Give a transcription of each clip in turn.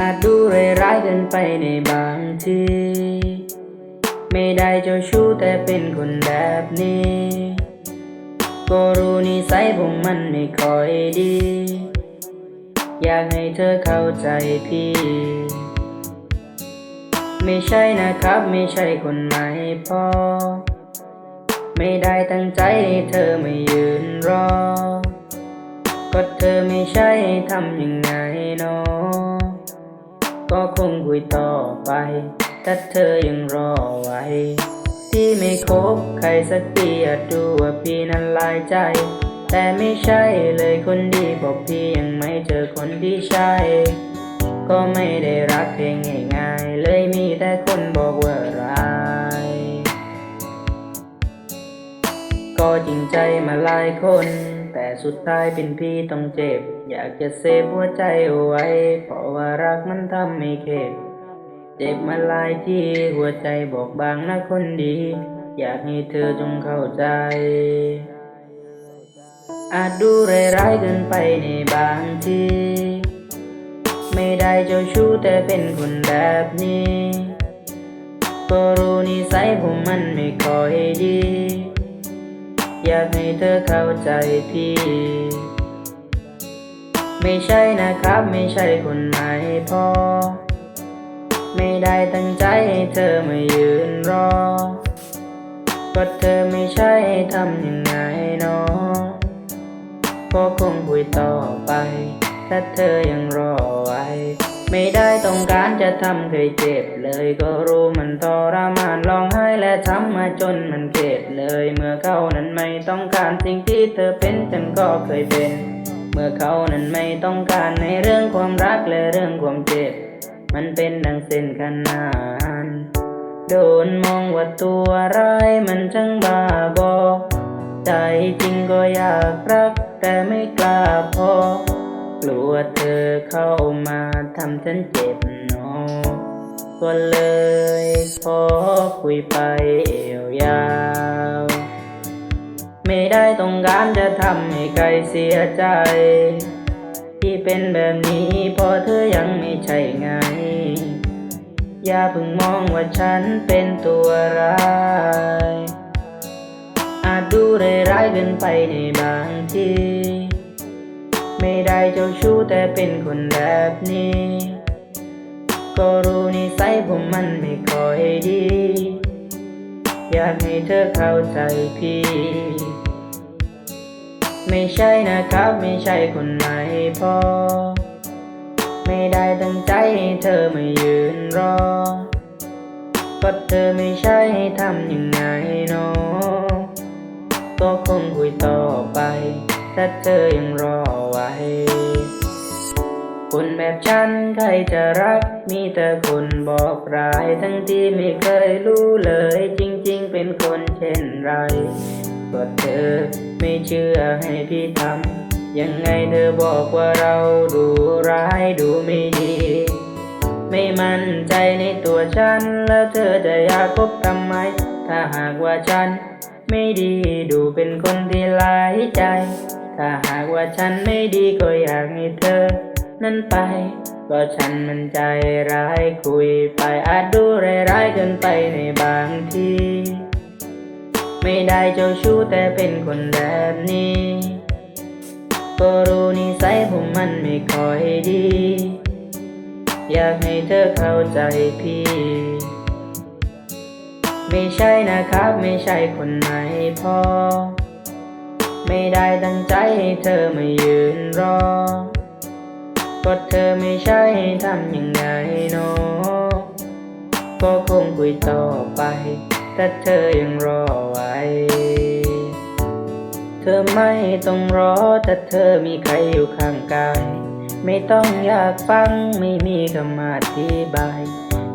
อาจดูร้ายเกินไปในบางทีไม่ได้เจ้าชู้แต่เป็นคนแบบนี้ ก็รู้นิสัยผมมันไม่ค่อยดี อยากให้เธอเข้าใจพี่ ไม่ใช่นะครับไม่ใช่คนใหม่พอ ไม่ได้ตั้งใจให้เธอไม่ยืนรอ ก็เธอไม่ใช่ทำยังไงเนอ ก็คงคุยต่อไป ถ้าเธอยังรอไว้ ที่ไม่คบใครสักทีอาจดูว่าพี่นั้นลายใจ แต่ไม่ใช่เลยคนดีบอกพี่ยังไม่เจอคนที่ใช่ ก็ไม่ได้รักเพียงง่ายๆ เลยมีแต่คนบอกว่าร้าย ก็จริงใจมาหลายคน แต่สุดท้ายเป็นพี่ต้องเจ็บ อยากจะเซฟหัวใจเอาไว้ เพราะว่ารักมันทำให้เข็ดเจ็บมาหลายที่หัวใจบอกบางนะคนดี อยากให้เธอจงเข้าใจ อาจดูร้ายๆเกินไปในบางทีไม่ได้เจ้าชู้แต่เป็นคนแบบนี้ ก็รู้นิสัยผมมันไม่ค่อยดี อยากให้เธอเข้าใจพี่ ไม่ใช่นะครับไม่ใช่คนใหม่พอ ไม่ได้ตั้งใจให้เธอมายืนรอก็เธอไม่ใช่ทำยังไงเนอก็คงคุยต่อไป ถ้าเธอยังรอไว้ ไม่ได้ต้องการ จะทำเคยเจ็บเลยก็รู้มันทรมานร้องไห้และทำมาจนมันเข็ดเลย เมื่อเขานั้นไม่ต้องการสิ่งที่เธอเป็นฉันก็เคยเป็น เมื่อเขานั้นไม่ต้องการในเรื่องความรักและเรื่องความเจ็บ มันเป็นดังเส้นขนานโดนมองว่าตัวร้ายมันช่างบ้าบอใจจริงก็อยากรักแต่ไม่กล้าพอกลัวเธอเข้ามาทำฉันเจ็บ ก็เลยขอคุยไปเอวยาว ไม่ได้ต้องการจะทำให้ใครเสียใจ ที่เป็นแบบนี้เพราะเธอยังไม่ใช่ไง อย่าเพิ่งมองว่าฉันเป็นตัวร้ายอาจดูร้ายเกินไปในบางที ไม่ได้เจ้าชู้แต่เป็นคนแบบนี้ ก็รู้นิสัยผมมันไม่ค่อยดี อยากให้เธอเข้าใจพี่ ไม่ใช่นะครับไม่ใช่คนไหนพอ ไม่ได้ตั้งใจให้เธอมายืนรอ ก็เธอไม่ใช่ทำยังไงเนอก็คงคุยต่อไป ถ้าเธอยังรอไว้ คนแบบฉันใครจะรัก มีแต่คนบอกร้ายทั้งที่ไม่เคยรู้เลย จริงๆ เป็นคนเช่นไรก็เธอไม่เชื่อให้พี่ทำยังไงเธอบอกว่าเราดูร้ายดูไม่ดี ไม่มั่นใจในตัวฉัน แล้วเธอจะอยากคบทำไม ถ้าหากว่าฉัน ไม่ดีดูเป็นคนที่หลายใจ ถ้าหากว่าฉันไม่ดีก็อยากให้เธอ นั้นไป ก็ฉันมันใจร้ายคุยไปอาจดูร้ายๆเกินไปในบางที ไม่ได้เจ้าชู้แต่เป็นคนแบบนี้ก็รู้นิสัยผมมันไม่ค่อยดี อยากให้เธอเข้าใจพี่ ไม่ใช่นะครับไม่ใช่คนไหนพอ ไม่ได้ตั้งใจให้เธอมายืนรอ ก็เธอไม่ใช่ทำยังไงเนอก็คงคุยต่อไปถ้าเธอยังรอไว้ เธอไม่ต้องรอถ้าเธอมีใครอยู่ข้างกาย ไม่ต้องอยากฟังไม่มีคำอธิบาย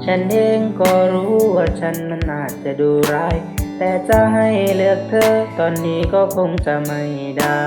ฉันเองก็รู้ว่าฉันมันอาจจะดูร้าย แต่จะให้เลือกเธอตอนนี้ก็คงจะไม่ได้